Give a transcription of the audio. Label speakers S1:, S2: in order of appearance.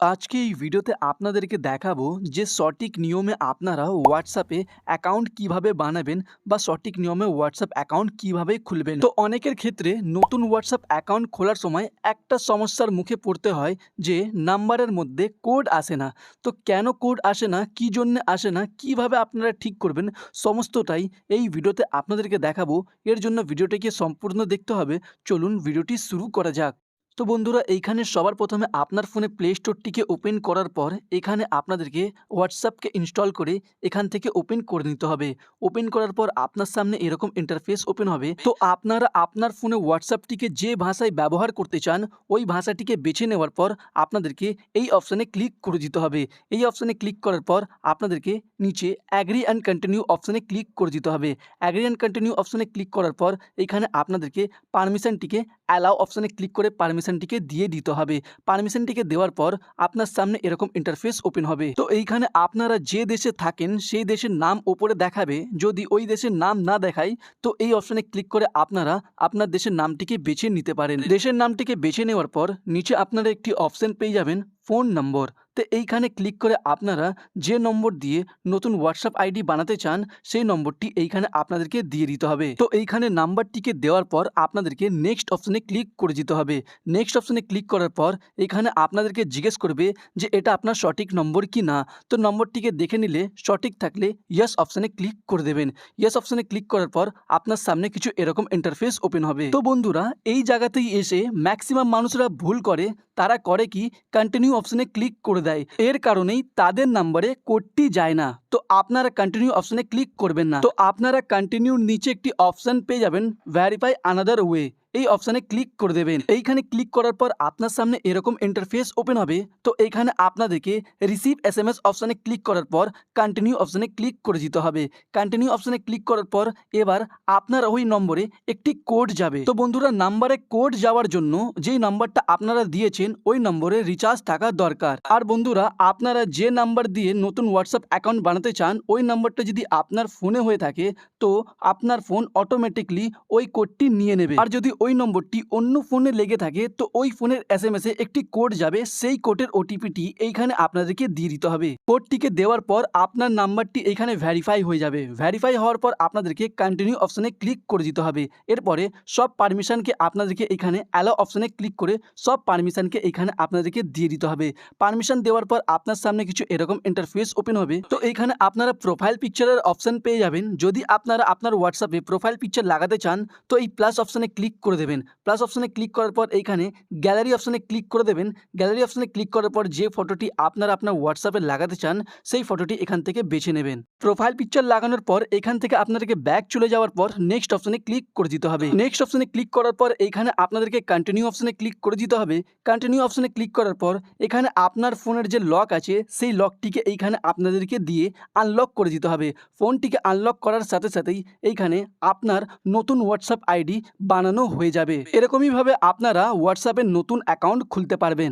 S1: আজকে এই ভিডিওতে আপনাদেরকে দেখাবো যে সঠিক নিয়মে আপনারা হোয়াটসঅ্যাপে অ্যাকাউন্ট কীভাবে বানাবেন বা সঠিক নিয়মে হোয়াটসঅ্যাপ অ্যাকাউন্ট কীভাবে খুলবেন। তো অনেকের ক্ষেত্রে নতুন হোয়াটসঅ্যাপ অ্যাকাউন্ট খোলার সময় একটা সমস্যার মুখে পড়তে হয় যে নাম্বারের মধ্যে কোড আসে না। তো কেন কোড আসে না? কী জন্য আসে না? কীভাবে আপনারা ঠিক করবেন? সমস্তটাই এই ভিডিওতে আপনাদেরকে দেখাবো। এর জন্য ভিডিওটিকে সম্পূর্ণ দেখতে হবে। চলুন ভিডিওটি শুরু করা যাক। তো বন্ধুরা, এইখানে সবার প্রথমে আপনার ফোনে প্লে স্টোরটিকে ওপেন করার পর এখানে আপনাদেরকে হোয়াটসঅ্যাপকে ইনস্টল করে এখান থেকে ওপেন করে নিতে হবে। ওপেন করার পর আপনার সামনে এরকম ইন্টারফেস ওপেন হবে। তো আপনারা আপনার ফোনে হোয়াটসঅ্যাপটিকে যে ভাষায় ব্যবহার করতে চান, ওই ভাষাটিকে বেছে নেওয়ার পর আপনাদেরকে এই অপশানে ক্লিক করে দিতে হবে। এই অপশানে ক্লিক করার পর আপনাদেরকে নিচে অ্যাগ্রি অ্যান্ড কন্টিনিউ অপশানে ক্লিক করে দিতে হবে। অ্যাগ্রি অ্যান্ড কন্টিনিউ অপশানে ক্লিক করার পর এখানে আপনাদেরকে পারমিশনটিকে অ্যালাও অপশানে ক্লিক করে পারমিশনটিকে দিয়ে দিতে হবে। পারমিশনটিকে দেওয়ার পর আপনার সামনে এরকম ইন্টারফেস ওপেন হবে। তো এইখানে আপনারা যে দেশে থাকেন সেই দেশের নাম ওপরে দেখাবে। যদি ওই দেশের নাম না দেখায়, তো এই অপশানে ক্লিক করে আপনারা আপনার দেশের নামটিকে বেছে নিতে পারেন। দেশের নামটিকে বেছে নেওয়ার পর নিচে আপনারা একটি অপশান পেয়ে যাবেন ফোন নম্বর তো এইখানে ক্লিক করে আপনারা যে নম্বর দিয়ে নতুন হোয়াটসঅ্যাপ আইডি বানাতে চান, সেই নম্বরটি এইখানে আপনাদেরকে দিয়ে দিতে হবে। তো এইখানে নাম্বারটিকে দেওয়ার পর আপনাদেরকে নেক্সট অপশানে ক্লিক করে দিতে হবে। নেক্সট অপশানে ক্লিক করার পর এখানে আপনাদেরকে জিজ্ঞেস করবে যে এটা আপনার সঠিক নম্বর কি না? তো নম্বরটিকে দেখে নিলে সঠিক থাকলে ইয়েস অপশানে ক্লিক করে দেবেন। ইয়েস অপশানে ক্লিক করার পর আপনার সামনে কিছু এরকম ইন্টারফেস ওপেন হবে। তো বন্ধুরা, এই জায়গাতেই এসে ম্যাক্সিমাম মানুষরা ভুল করে, তারা করে কি? কন্টিনিউ অপশানে ক্লিক করে দেয়। এর কারণেই তাদের নাম্বারে কোডটি যায় না। তো আপনারা কন্টিনিউ অপশানে ক্লিক করবেন না। তো আপনারা কন্টিনিউর নিচে একটি অপশন পেয়ে যাবেন ভ্যারিফাই আনাদার ওয়ে এই অপশানে ক্লিক করে দেবেন। এইখানে ক্লিক করার পর আপনার সামনে এরকম ইন্টারফেস ওপেন হবে। তো এইখানে আপনাদেরকে রিসিভ এস এম এস অপশানে ক্লিক করার পর কন্টিনিউ অপশানে ক্লিক করে দিতে হবে। কন্টিনিউ অপশানে ক্লিক করার পর এবার আপনার ওই নম্বরে একটি কোড যাবে। তো বন্ধুরা নাম্বারে কোড যাওয়ার জন্য যেই নাম্বারটা আপনারা দিয়েছেন, ওই নম্বরে রিচার্জ থাকা দরকার। আর বন্ধুরা, আপনারা যে নাম্বার দিয়ে নতুন হোয়াটসঅ্যাপ অ্যাকাউন্ট বানাতে চান, ওই নাম্বারটা যদি আপনার ফোনে হয়ে থাকে, তো আপনার ফোন অটোমেটিকলি ওই কোডটি নিয়ে নেবে। আর যদি ওই নম্বরটি অন্য ফোনে লেগে থাকে, তো ওই ফোনের এস এম এসে একটি কোড যাবে, সেই কোডের ওটিপিটি এইখানে আপনাদেরকে দিয়ে দিতে হবে। কোডটিকে দেওয়ার পর আপনার নাম্বারটি এইখানে ভ্যারিফাই হয়ে যাবে। ভ্যারিফাই হওয়ার পর আপনাদেরকে কন্টিনিউ অপশানে ক্লিক করে দিতে হবে। এরপরে সব পারমিশনকে আপনাদেরকে এখানে অ্যালো অপশানে ক্লিক করে সব পারমিশনকে এখানে আপনাদেরকে দিয়ে দিতে হবে। পারমিশন দেওয়ার পর আপনার সামনে কিছু এরকম ইন্টারফেস ওপেন হবে। তো এইখানে আপনারা প্রোফাইল পিকচারের অপশান পেয়ে যাবেন। যদি আপনারা আপনার হোয়াটসঅ্যাপে প্রোফাইল পিকচার লাগাতে চান, তো এই প্লাস অপশানে ক্লিক করে দেবেন। প্লাস অপশানে ক্লিক করার পর এইখানে গ্যালারি অপশানে ক্লিক করে দেবেন। গ্যালারি অপশানে ক্লিক করার পর যে ফটোটি আপনারা আপনার হোয়াটসঅ্যাপে লাগাতে চান, সেই ফটোটি এখান থেকে বেছে নেবেন। প্রোফাইল পিকচার লাগানোর পর এখান থেকে আপনাদেরকে ব্যাক চলে যাওয়ার পর নেক্সট অপশানে ক্লিক করে দিতে হবে। নেক্সট অপশানে ক্লিক করার পর এইখানে আপনাদেরকে কন্টিনিউ অপশানে ক্লিক করে দিতে হবে। কন্টিনিউ অপশানে ক্লিক করার পর এখানে আপনার ফোনের যে লক আছে, সেই লকটিকে এইখানে আপনাদেরকে দিয়ে আনলক করে দিতে হবে। ফোনটিকে আনলক করার সাথে সাথেই এইখানে আপনার নতুন হোয়াটসঅ্যাপ আইডি বানানো হয়ে যাবে। এরকমইভাবে আপনারা হোয়াটসঅ্যাপের নতুন অ্যাকাউন্ট খুলতে পারবেন।